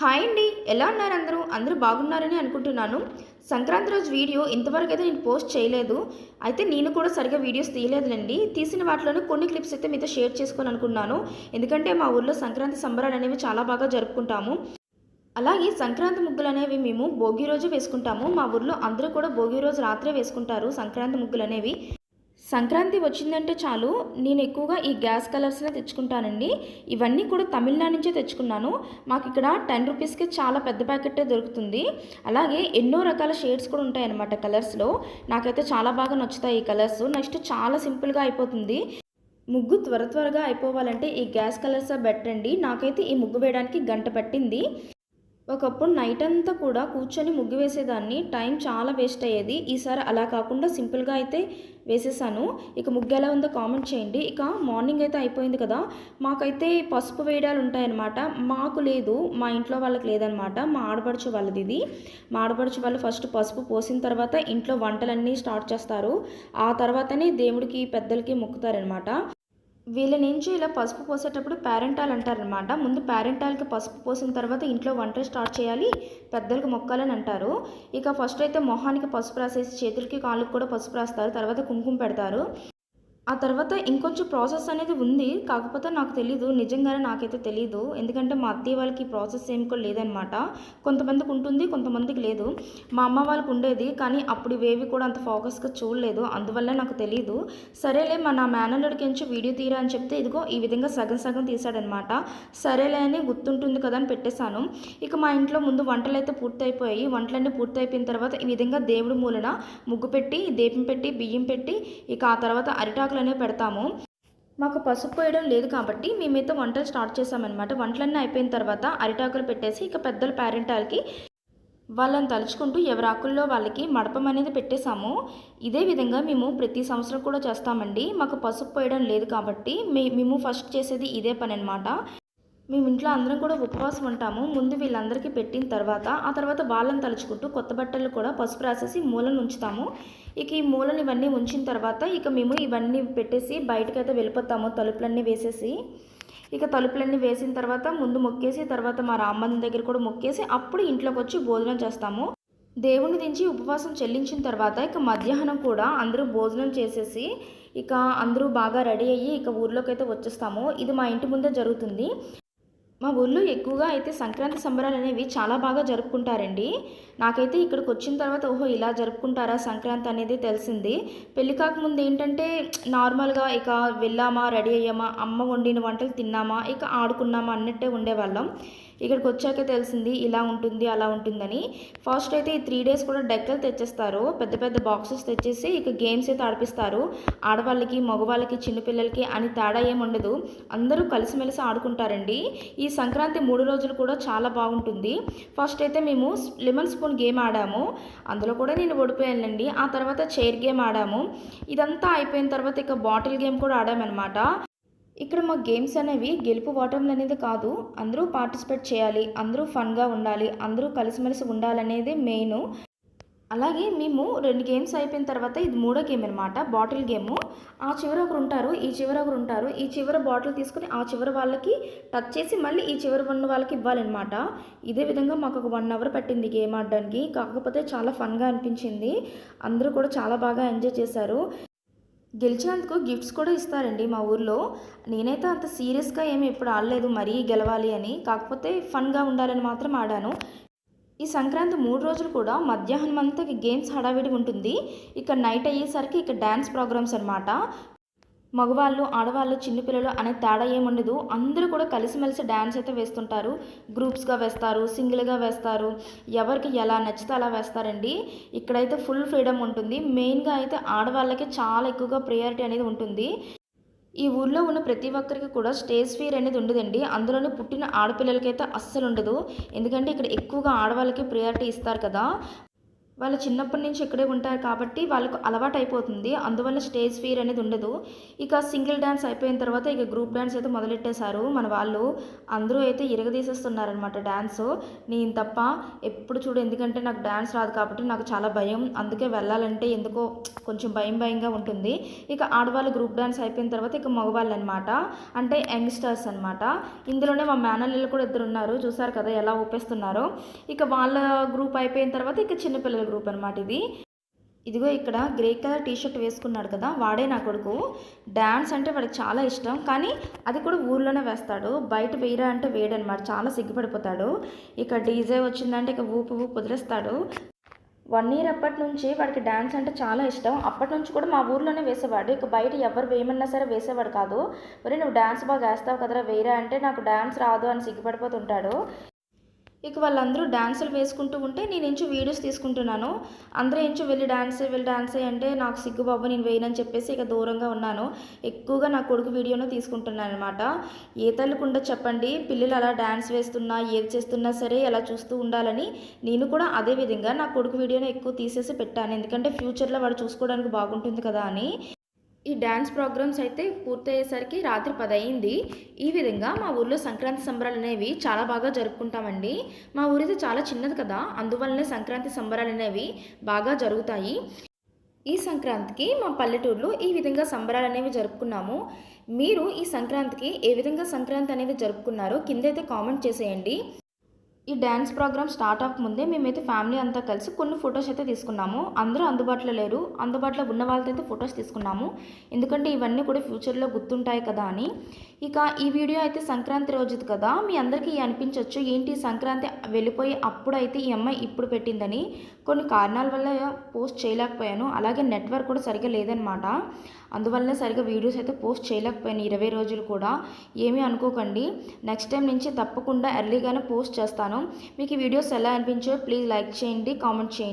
Hi అండి. ఎలా ఉన్నారు అందరూ? అందరూ బాగున్నారని అనుకుంటున్నాను. సంక్రాంతి రోజు వీడియో ఇంతవరకు అయితే నేను పోస్ట్ చేయలేదు. అయితే నేను కూడా సరిగా వీడియోస్ తీయలేదులేండి. తీసిన వాటిలోనే కొన్ని క్లిప్స్ అయితే మీతో షేర్ చేసుకోవాలనుకున్నాను ఎందుకంటే మా ఊర్లో సంక్రాంతి సంబరాలు అనేవి చాలా బాగా జరుపుకుంటాము. అలాగే సంక్రాంతి ముగ్గులు అనేవి మేము భోగి రోజు వేసుకుంటాము. మా ఊర్లో అందరూ కూడా భోగి రోజు రాత్రే వేసుకుంటారు సంక్రాంతి ముగ్గులు అనేవి. సంక్రాంతి వచ్చిందంటే చాలు. నేను ఎక్కువగా ఈ గ్యాస్ కలర్స్నే తెచ్చుకుంటానండి. ఇవన్నీ కూడా తమిళనాడు నుంచే తెచ్చుకున్నాను. మాకు ఇక్కడ టెన్ రూపీస్కి చాలా పెద్ద ప్యాకెటే దొరుకుతుంది. అలాగే ఎన్నో రకాల షేడ్స్ కూడా ఉంటాయన్నమాట కలర్స్లో. నాకైతే చాలా బాగా నచ్చుతాయి ఈ కలర్స్. నెక్స్ట్ చాలా సింపుల్గా అయిపోతుంది. ముగ్గు త్వర త్వరగా అయిపోవాలంటే ఈ గ్యాస్ కలర్స్ బెటర్ అండి నాకైతే ఈ ముగ్గు వేయడానికి గంట పట్టింది. ఒకప్పుడు నైట్ అంతా కూడా కూర్చొని ముగ్గు వేసేదాన్ని. టైం చాలా వేస్ట్ అయ్యేది. ఈసారి అలా కాకుండా సింపుల్గా అయితే వేసేసాను. ఇక ముగ్గు ఎలా ఉందో కామెంట్ చేయండి. ఇక మార్నింగ్ అయితే అయిపోయింది కదా. మాకైతే పసుపు వేయడాలు ఉంటాయన్నమాట. మాకు లేదు. మా ఇంట్లో వాళ్ళకి లేదనమాట మా ఆడపడుచు వాళ్ళది ఇది. మా ఆడపడుచు వాళ్ళు ఫస్ట్ పసుపు పోసిన తర్వాత ఇంట్లో వంటలన్నీ స్టార్ట్ చేస్తారు. ఆ తర్వాతనే దేవుడికి పెద్దలకి మొక్కుతారనమాట వీళ్ళ నుంచి ఇలా పసుపు పోసేటప్పుడు పేరెంటాల్ అంటారనమాట ముందు పేరెంటాల్కి పసుపు పోసిన తర్వాత ఇంట్లో వంట స్టార్ట్ చేయాలి. పెద్దలకు మొక్కాలని అంటారు. ఇక ఫస్ట్ అయితే మొహానికి పసుపు రాసేసి చేతులకి కాళ్ళకి కూడా పసుపు రాస్తారు. తర్వాత కుంకుమ పెడతారు. ఆ తర్వాత ఇంకొంచెం ప్రాసెస్ అనేది ఉంది. కాకపోతే నాకు తెలీదు. నిజంగానే నాకైతే తెలీదు. ఎందుకంటే మా అత్తయ్య వాళ్ళకి ఈ ప్రాసెస్ ఏమి కూడా లేదనమాట. కొంతమందికి ఉంటుంది కొంతమందికి లేదు. మా అమ్మ వాళ్ళకి ఉండేది. కానీ అప్పుడు ఇవేవి కూడా అంత ఫోకస్గా చూడలేదు. అందువల్ల నాకు తెలీదు. సరేలే మా నా మేనల్లుడికి ఎంచి వీడియో తీరా అని చెప్తే ఇదిగో ఈ విధంగా సగం సగం తీశాడనమాట. సరేలే అని గుర్తుంటుంది కదా అని పెట్టేశాను. ఇక మా ఇంట్లో ముందు వంటలు అయితే పూర్తయిపోయాయి. వంటలన్నీ పూర్తయిపోయిన తర్వాత ఈ విధంగా దేవుడి మూలన ముగ్గు పెట్టి దీపం పెట్టి బియ్యం పెట్టి ఇక ఆ తర్వాత అరిటాకు అనేవి పెడతాము. మాకు పసుపు పోయడం లేదు కాబట్టి మేమైతే వంటలు స్టార్ట్ చేసామన్నమాట వంటలన్నీ అయిపోయిన తర్వాత అరిటాకులు పెట్టేసి ఇక పెద్దల పేరెంటాలకి వాళ్ళని తలుచుకుంటూ ఎవరి ఆకుల్లో వాళ్ళకి మడపం అనేది పెట్టేశాము. ఇదే విధంగా మేము ప్రతి సంవత్సరం కూడా చేస్తామండి. మాకు పసుపు పోయడం లేదు కాబట్టి మే మేము ఫస్ట్ చేసేది ఇదే పని అనమాట మేము ఇంట్లో అందరం కూడా ఉపవాసం ఉంటాము. ముందు వీళ్ళందరికీ పెట్టిన తర్వాత ఆ తర్వాత వాళ్ళని తలుచుకుంటూ కొత్త బట్టలు కూడా పసుపు రాసేసి మూలను ఉంచుతాము. ఇక ఈ మూలను ఇవన్నీ ఉంచిన తర్వాత ఇక మేము ఇవన్నీ పెట్టేసి బయటకైతే వెళ్ళిపోతాము తలుపులన్నీ వేసేసి. ఇక తలుపులన్నీ వేసిన తర్వాత ముందు మొక్కేసి తర్వాత మా రామ్మని దగ్గర కూడా మొక్కేసి అప్పుడు ఇంట్లోకి వచ్చి భోజనం చేస్తాము. దేవుని దించి ఉపవాసం చెల్లించిన తర్వాత ఇక మధ్యాహ్నం కూడా అందరూ భోజనం చేసేసి ఇక అందరూ బాగా రెడీ అయ్యి ఇక ఊర్లోకి అయితే వచ్చేస్తాము. ఇది మా ఇంటి ముందే జరుగుతుంది. మా ఊళ్ళో ఎక్కువగా అయితే సంక్రాంతి సంబరాలు అనేవి చాలా బాగా జరుపుకుంటారండి. నాకైతే ఇక్కడికి వచ్చిన తర్వాత ఓహో ఇలా జరుపుకుంటారా సంక్రాంతి అనేది తెలిసింది. పెళ్ళి కాకముందు ఏంటంటే నార్మల్గా ఇక వెళ్ళామా రెడీ అయ్యామా అమ్మ వండిన వంటలు తిన్నామా ఇక ఆడుకున్నామా అన్నట్టే ఉండేవాళ్ళం. ఇక్కడికి వచ్చాక తెలిసింది ఇలా ఉంటుంది అలా ఉంటుందని. ఫస్ట్ అయితే ఈ త్రీ డేస్ కూడా డెక్కలు తెచ్చేస్తారు. పెద్ద పెద్ద బాక్సెస్ తెచ్చేసి ఇక గేమ్స్ అయితే ఆడిపిస్తారు. ఆడవాళ్ళకి మగవాళ్ళకి చిన్నపిల్లలకి అని తేడా ఏమి ఉండదు. అందరూ కలిసిమెలిసి ఆడుకుంటారండి. ఈ సంక్రాంతి మూడు రోజులు కూడా చాలా బాగుంటుంది. ఫస్ట్ అయితే మేము లెమన్ స్పూన్ గేమ్ ఆడాము. అందులో కూడా నేను ఓడిపోయానండి ఆ తర్వాత చైర్ గేమ్ ఆడాము. ఇదంతా అయిపోయిన తర్వాత ఇక బాటిల్ గేమ్ కూడా ఆడామన్నమాట. ఇక్కడ మా గేమ్స్ అనేవి గెలుపు ఓటములు అనేది కాదు. అందరూ పార్టిసిపేట్ చేయాలి అందరూ ఫన్గా ఉండాలి అందరూ కలిసిమెలిసి ఉండాలనేది మెయిన్. అలాగే మేము రెండు గేమ్స్ అయిపోయిన తర్వాత ఇది మూడో గేమ్ అనమాట బాటిల్ గేమ్. ఆ చివర ఒకరు ఉంటారు ఈ చివర ఒకరు ఉంటారు. ఈ చివర బాటిల్ తీసుకుని ఆ చివర వాళ్ళకి టచ్ చేసి మళ్ళీ ఈ చివర ఉన్న వాళ్ళకి ఇవ్వాలన్నమాట. ఇదే విధంగా మాకు ఒక వన్ అవర్ పట్టింది గేమ్ ఆడడానికి. కాకపోతే చాలా ఫన్గా అనిపించింది. అందరూ కూడా చాలా బాగా ఎంజాయ్ చేశారు. గెలిచినందుకు గిఫ్ట్స్ కూడా ఇస్తారండి మా ఊర్లో. నేనైతే అంత సీరియస్గా ఏమి ఎప్పుడు ఆడలేదు మరీ గెలవాలి అని. కాకపోతే ఫన్గా ఉండాలని మాత్రం ఆడాను. ఈ సంక్రాంతి మూడు రోజులు కూడా మధ్యాహ్నం అంతా గేమ్స్ హడావిడి ఉంటుంది. ఇక నైట్ అయ్యేసరికి ఇక డ్యాన్స్ ప్రోగ్రామ్స్ అనమాట మగవాళ్ళు ఆడవాళ్ళు చిన్నపిల్లలు అనే తేడా ఏముండదు. అందరూ కూడా కలిసిమెలిసి డ్యాన్స్ అయితే వేస్తుంటారు. గ్రూప్స్గా వేస్తారు సింగిల్గా వేస్తారు. ఎవరికి ఎలా నచ్చితే అలా వేస్తారండి. ఇక్కడైతే ఫుల్ ఫ్రీడమ్ ఉంటుంది. మెయిన్గా అయితే ఆడవాళ్ళకి చాలా ఎక్కువగా ప్రియారిటీ అనేది ఉంటుంది. ఈ ఊర్లో ఉన్న ప్రతి ఒక్కరికి కూడా స్టేజ్ ఫీర్ అనేది ఉండదండి. అందులోనే పుట్టిన ఆడపిల్లలకైతే అస్సలు ఉండదు. ఎందుకంటే ఇక్కడ ఎక్కువగా ఆడవాళ్ళకి ప్రియారిటీ ఇస్తారు కదా. వాళ్ళు చిన్నప్పటి నుంచి ఇక్కడే ఉంటారు కాబట్టి వాళ్ళకు అలవాటు అయిపోతుంది. అందువల్ల స్టేజ్ ఫీర్ అనేది ఉండదు. ఇక సింగిల్ డ్యాన్స్ అయిపోయిన తర్వాత ఇక గ్రూప్ డ్యాన్స్ అయితే మొదలెట్టేశారు. మన వాళ్ళు అందరూ అయితే ఇరగదీసేస్తున్నారనమాట డ్యాన్స్ నేను తప్ప ఎప్పుడు చూడు ఎందుకంటే నాకు డ్యాన్స్ రాదు కాబట్టి నాకు చాలా భయం. అందుకే వెళ్ళాలంటే ఎందుకో కొంచెం భయం భయంగా ఉంటుంది. ఇక ఆడవాళ్ళు గ్రూప్ డ్యాన్స్ అయిపోయిన తర్వాత ఇక మగవాళ్ళు అనమాట అంటే యంగ్స్టర్స్ అనమాట ఇందులోనే మా మేనల్లు కూడా ఇద్దరు ఉన్నారు. చూసారు కదా ఎలా ఊపేస్తున్నారో. ఇక వాళ్ళ గ్రూప్ అయిపోయిన తర్వాత ఇక చిన్నపిల్లలు గ్రూప్ అనమాట ఇది ఇదిగో ఇక్కడ గ్రే కలర్ టీ షర్ట్ వేసుకున్నాడు కదా వాడే నా కొడుకు. డ్యాన్స్ అంటే వాడికి చాలా ఇష్టం కానీ అది కూడా ఊర్లోనే వేస్తాడు. బయట వేయరా అంటే వేయడనమాట చాలా సిగ్గుపడిపోతాడు. ఇక డీజే వచ్చిందంటే ఇక ఊపు ఊపు వదిలేస్తాడు. వన్ ఇయర్ అప్పటి నుంచి వాడికి డ్యాన్స్ అంటే చాలా ఇష్టం. అప్పటి నుంచి కూడా మా ఊర్లోనే వేసేవాడు. ఇక బయట ఎవరు వేయమన్నా సరే వేసేవాడు కాదు. మరి నువ్వు డ్యాన్స్ బాగా వేస్తావు కదరా వేయరా అంటే నాకు డ్యాన్స్ రాదు అని సిగ్గుపడిపోతుంటాడు. ఇక వాళ్ళందరూ డ్యాన్సులు వేసుకుంటూ ఉంటే నేను ఇంచు వీడియోస్ తీసుకుంటున్నాను. అందరూ ఇంచు వెళ్ళి డ్యాన్స్ వెళ్ళి డ్యాన్స్ అంటే నాకు సిగ్గు బాబు నేను వేయనని చెప్పేసి ఇక దూరంగా ఉన్నాను. ఎక్కువగా నా కొడుకు వీడియోను తీసుకుంటున్నాను అనమాట ఏ తల్లికుండా చెప్పండి పిల్లలు అలా డ్యాన్స్ వేస్తున్నా ఏది చేస్తున్నా సరే అలా చూస్తూ ఉండాలని నేను కూడా అదే విధంగా నా కొడుకు వీడియోను ఎక్కువ తీసేసి పెట్టాను. ఎందుకంటే ఫ్యూచర్లో వాడు చూసుకోవడానికి బాగుంటుంది కదా అని. ఈ డ్యాన్స్ ప్రోగ్రామ్స్ అయితే పూర్తయ్యేసరికి రాత్రి పది అయింది ఈ విధంగా మా ఊర్లో సంక్రాంతి సంబరాలు అనేవి చాలా బాగా జరుపుకుంటామండి. మా ఊరిది చాలా చిన్నది కదా అందువల్లనే సంక్రాంతి సంబరాలు అనేవి బాగా జరుగుతాయి. ఈ సంక్రాంతికి మా పల్లెటూరులో ఈ విధంగా సంబరాలు అనేవి జరుపుకున్నాము. మీరు ఈ సంక్రాంతికి ఏ విధంగా సంక్రాంతి అనేది జరుపుకున్నారో కిందైతే కామెంట్ చేసేయండి. ఈ డ్యాన్స్ ప్రోగ్రామ్ స్టార్ట్ అవ్వక ముందే మేమైతే ఫ్యామిలీ అంతా కలిసి కొన్ని ఫొటోస్ అయితే తీసుకున్నాము. అందరూ అందుబాటులో లేరు. అందుబాటులో ఉన్న వాళ్ళతో అయితే ఫొటోస్ తీసుకున్నాము. ఎందుకంటే ఇవన్నీ కూడా ఫ్యూచర్లో గుర్తుంటాయి కదా అని. ఇక ఈ వీడియో అయితే సంక్రాంతి రోజుది కదా. మీ అందరికీ అనిపించవచ్చు ఏంటి సంక్రాంతి వెళ్ళిపోయి అప్పుడైతే ఈ అమ్మాయి ఇప్పుడు పెట్టిందని. కొన్ని కారణాల వల్ల పోస్ట్ చేయలేకపోయాను. అలాగే నెట్వర్క్ కూడా సరిగ్గా లేదనమాట అందువల్లనే సరిగ్గా వీడియోస్ అయితే పోస్ట్ చేయలేకపోయాను ఇరవై రోజులు కూడా. ఏమీ అనుకోకండి. నెక్స్ట్ టైం నుంచి తప్పకుండా ఎర్లీగానే పోస్ట్ చేస్తాను. మీకు ఈ వీడియోస్ ఎలా అనిపించో ప్లీజ్ లైక్ చేయండి కామెంట్ చేయండి.